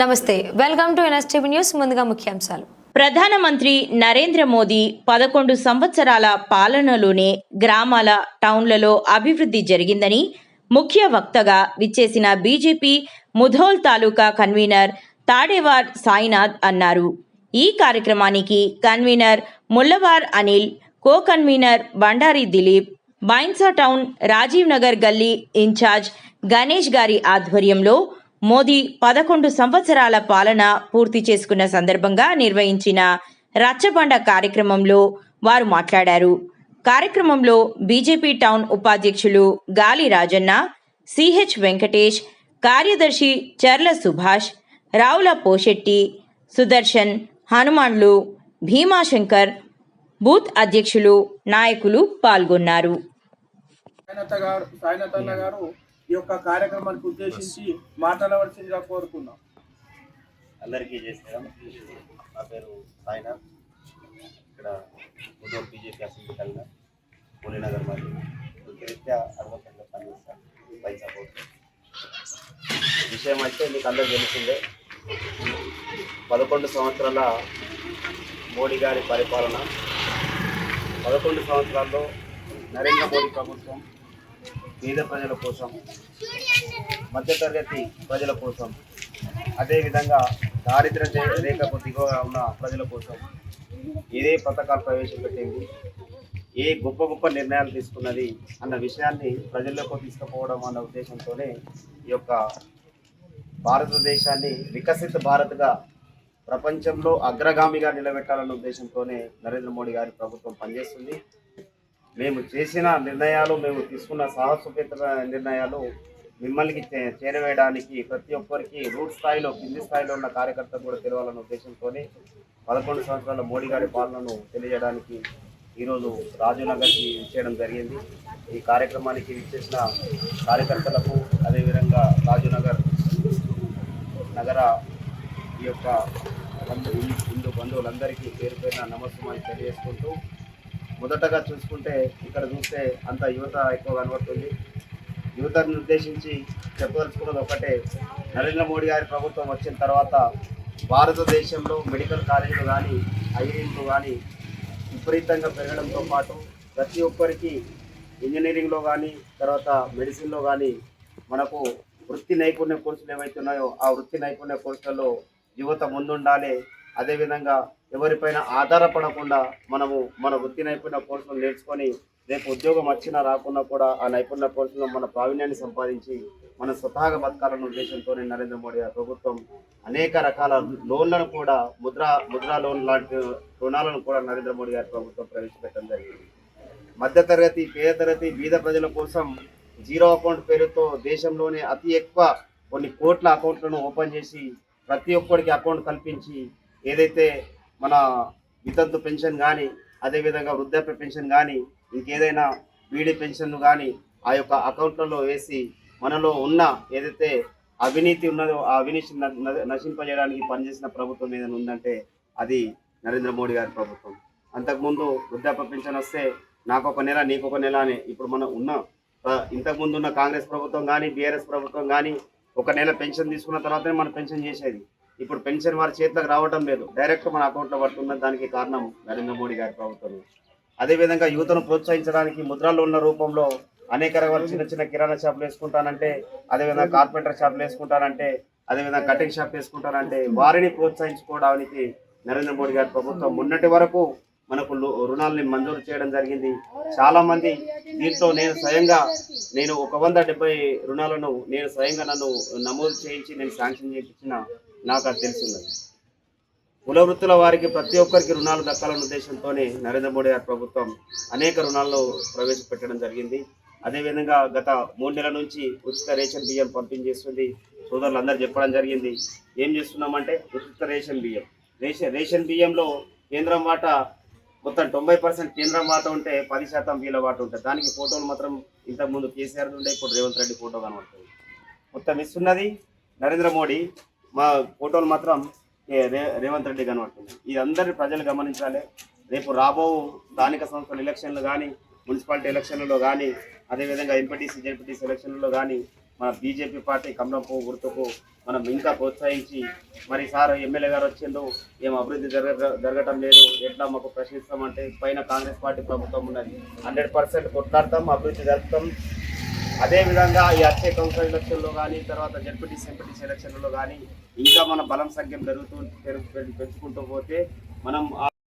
నమస్తే welcome to NSTV news ముందుగా ముఖ్యాంశాలు. ప్రధానమంత్రి నరేంద్ర మోదీ పదకొండు సంవత్సరాల పాలనలోనే గ్రామాల టౌన్లలో అభివృద్ధి జరిగిందని ముఖ్య వక్తగా విచ్చేసిన బీజేపీ ముధోల్ తాలూకా కన్వీనర్ తాడేవార్ సాయినాథ్ అన్నారు. ఈ కార్యక్రమానికి convener Mullawar Anil co convener Bandari Dilip Bhainsa town Rajiv Nagar గల్లీ ఇన్ఛార్జ్ గణేష్ గారి ఆధ్వర్యంలో మోదీ పదకొండు సంవత్సరాల పాలన పూర్తి చేసుకున్న సందర్భంగా నిర్వహించిన రచ్చబండ కార్యక్రమంలో వారు మాట్లాడారు. కార్యక్రమంలో బీజేపీ టౌన్ ఉపాధ్యక్షులు గాలి రాజన్న సిహెచ్ వెంకటేష్ కార్యదర్శి చర్ల సుభాష్ రావుల పోషెట్టి సుదర్శన్ హనుమాన్లు భీమాశంకర్ బూత్ అధ్యక్షులు నాయకులు పాల్గొన్నారు. గారు ఈ యొక్క కార్యక్రమానికి ఉద్దేశించి మాట్లాడవలసిందిగా కోరుతున్నాం అందరికీ చేస్తాం నా పేరు సాయినాథ్ ఇక్కడ ముదోల్ బీజేపీ అసెంబ్లీ కలిగిన పూణేనగర్ మరియు వృత్తిరీత్యా అడ్వకేట్గా పనిచేస్తాను పైసా కోర్టు విషయం అయితే మీకు అందరూ తెలిసిందే. పదకొండు సంవత్సరాల మోడీ గారి పరిపాలన. పదకొండు సంవత్సరాల్లో నరేంద్ర మోడీ ప్రభుత్వం పేద ప్రజల కోసం మధ్యతరగతి ప్రజల కోసం అదేవిధంగా దారిద్ర్య రేఖకు దిగువగా ఉన్న ప్రజల కోసం ఏదే పథకాలు ప్రవేశపెట్టింది ఏ గొప్ప గొప్ప నిర్ణయాలు తీసుకున్నది అన్న విషయాన్ని ప్రజల్లోకి తీసుకుపోవడం అన్న ఉద్దేశంతోనే ఈ యొక్క భారతదేశాన్ని వికసిత భారత్గా ప్రపంచంలో అగ్రగామిగా నిలబెట్టాలన్న ఉద్దేశంతోనే నరేంద్ర మోడీ గారి ప్రభుత్వం పనిచేస్తుంది. మేము చేసిన నిర్ణయాలు మేము తీసుకున్న సాహసోపేత నిర్ణయాలు మిమ్మల్ని చే- చేరవేయడానికి ప్రతి ఒక్కరికి రూట్ స్థాయిలో కింది స్థాయిలో ఉన్న కార్యకర్తలు కూడా తెలియాలన్న ఉద్దేశంతో పదకొండు సంవత్సరాల మోడీ గారి పాలనను తెలియజేయడానికి ఈరోజు రాజునగర్కి ఇచ్చేయడం జరిగింది. ఈ కార్యక్రమానికి ఇచ్చేసిన కార్యకర్తలకు అదేవిధంగా రాజునగర్ నగర ఈ యొక్క హిందూ బంధువులందరికీ పేరు పేరున నమస్కారం తెలియజేసుకుంటూ మొదటగా చూసుకుంటే ఇక్కడ చూస్తే అంత యువత ఎక్కువ కనబడుతుంది. యువతను ఉద్దేశించి చెప్పదలుచుకున్నది ఒకటే నరేంద్ర మోడీ గారి ప్రభుత్వం వచ్చిన తర్వాత భారతదేశంలో మెడికల్ కాలేజీలు కానీ ఐఐఎంలు కానీ విపరీతంగా పెరగడంతో పాటు ప్రతి ఒక్కరికి ఇంజనీరింగ్లో కానీ తర్వాత మెడిసిన్లో కానీ మనకు వృత్తి నైపుణ్య కోర్సులు ఏవైతే ఉన్నాయో ఆ వృత్తి నైపుణ్య కోర్సులలో యువత ముందుండాలి. అదేవిధంగా ఎవరిపైన ఆధారపడకుండా మనము మన వృత్తి నైపుణ్య కోర్సులు నేర్చుకొని రేపు ఉద్యోగం వచ్చినా రాకున్నా కూడా ఆ నైపుణ్య కోర్సులో మన ప్రావీణ్యాన్ని సంపాదించి మన స్వతహాగా బతకాలన్న ఉద్దేశంతో నరేంద్ర మోడీ ప్రభుత్వం అనేక రకాల లోన్లను కూడా ముద్ర ముద్రా లోన్ లాంటి రుణాలను కూడా నరేంద్ర మోడీ గారి ప్రభుత్వం ప్రవేశపెట్టడం జరిగింది. మధ్యతరగతి పేద తరగతి బీద ప్రజల కోసం జీరో అకౌంట్ పేరుతో దేశంలోనే అతి ఎక్కువ కొన్ని కోట్ల అకౌంట్లను ఓపెన్ చేసి ప్రతి ఒక్కరికి అకౌంట్ కల్పించి ఏదైతే మన వితంతు పెన్షన్ కానీ అదేవిధంగా వృద్ధాప్య పెన్షన్ కానీ ఇంకేదైనా బీడీ పెన్షన్ కానీ ఆ యొక్క అకౌంట్లలో వేసి మనలో ఉన్న ఏదైతే అవినీతి ఉన్నదో ఆ అవినీతి నశింపజేయడానికి పనిచేసిన ప్రభుత్వం ఏదైనా ఉందంటే అది నరేంద్ర మోడీ గారి ప్రభుత్వం. అంతకుముందు వృద్ధాప్య పెన్షన్ వస్తే నాకు ఒక నెల నీకు ఒక నెల అని ఇప్పుడు మనం ఉన్న ఇంతకుముందు ఉన్న కాంగ్రెస్ ప్రభుత్వం కానీ బీఆర్ఎస్ ప్రభుత్వం కానీ ఒక నెల పెన్షన్ తీసుకున్న తర్వాతనే మనం పెన్షన్ చేసేది. ఇప్పుడు పెన్షన్ వారి చేతిలోకి రావడం లేదు. డైరెక్ట్ మన అకౌంట్లో పడుతున్న దానికి కారణం నరేంద్ర మోడీ గారి ప్రభుత్వం అదేవిధంగా యువతను ప్రోత్సహించడానికి ముద్రలు ఉన్న రూపంలో అనేక రకాల చిన్న చిన్న కిరాణా షాపులు వేసుకుంటానంటే అదేవిధంగా కార్పెంటర్ షాపులు వేసుకుంటానంటే అదేవిధంగా కటింగ్ షాప్ వేసుకుంటానంటే వారిని ప్రోత్సహించుకోవడానికి నరేంద్ర మోడీ గారి ప్రభుత్వం మొన్నటి వరకు మనకు రుణాలని మంజూరు చేయడం జరిగింది. చాలా మంది దీంట్లో నేను స్వయంగా నేను ఒక వంద డెబ్బై రుణాలను నేను స్వయంగా నన్ను నమోదు చేయించి నేను శాంక్షన్ చేయించిన నాకు అది తెలిసింది కుల వృత్తుల వారికి ప్రతి ఒక్కరికి రుణాలు దక్కాలన్న ఉద్దేశంతోనే నరేంద్ర మోడీ గారి ప్రభుత్వం అనేక రుణాలను ప్రవేశపెట్టడం జరిగింది. అదేవిధంగా గత మూడు నెలల నుంచి ఉచిత రేషన్ బియ్యం పంపిణీ చేస్తుంది సోదరులు అందరూ చెప్పడం జరిగింది. ఏం చేస్తున్నామంటే ఉచిత రేషన్ బియ్యం. రేషన్ రేషన్ బియ్యంలో కేంద్రం వాటా మొత్తం తొంభై పర్సెంట్ కేంద్రం వాటా ఉంటే పది శాతం వీళ్ళ వాటా ఉంటుంది. దానికి ఫోటోలు మాత్రం ఇంతకుముందు కేసీఆర్ ఉండే ఇప్పుడు రేవంత్ రెడ్డి ఫోటో కనబడుతుంది. మొత్తం ఇస్తున్నది నరేంద్ర మోడీ. మా ఫోటోలు మాత్రం రే- రేవంత్ రెడ్డి కనబడుతుంది ఇది అందరి ప్రజలు గమనించాలి. రేపు రాబో స్థానిక సంస్థల ఎలక్షన్లు కానీ మున్సిపాలిటీ ఎలక్షన్లలో కానీ అదేవిధంగా ఎంపీటీసీ జెడ్పీటీసీ ఎలక్షన్లలో కానీ మన బీజేపీ పార్టీ కమలం పువ్వు గుర్తుకు మనం ఇంకా ప్రోత్సహించి మరి సార్ ఎమ్మెల్యే గారు వచ్చిండు ఏం అభివృద్ధి జరగ జరగటం లేదు ఎట్లా మాకు ప్రశ్నిస్తామంటే పైన కాంగ్రెస్ పార్టీ ప్రభుత్వం ఉన్నది. హండ్రెడ్ పర్సెంట్ కొట్లాడతాం అభివృద్ధి జరుపుతాం అదేవిధంగా ఈ వచ్చే కౌన్సిల్ ఎలక్షన్లో కానీ తర్వాత జడ్పీటీసీ ఎంపీటీసీ ఎలక్షన్లలో కానీ ఇంకా మన బలం సంఖ్యం పెరుగుతూ పెంచుకుంటూ పోతే మనం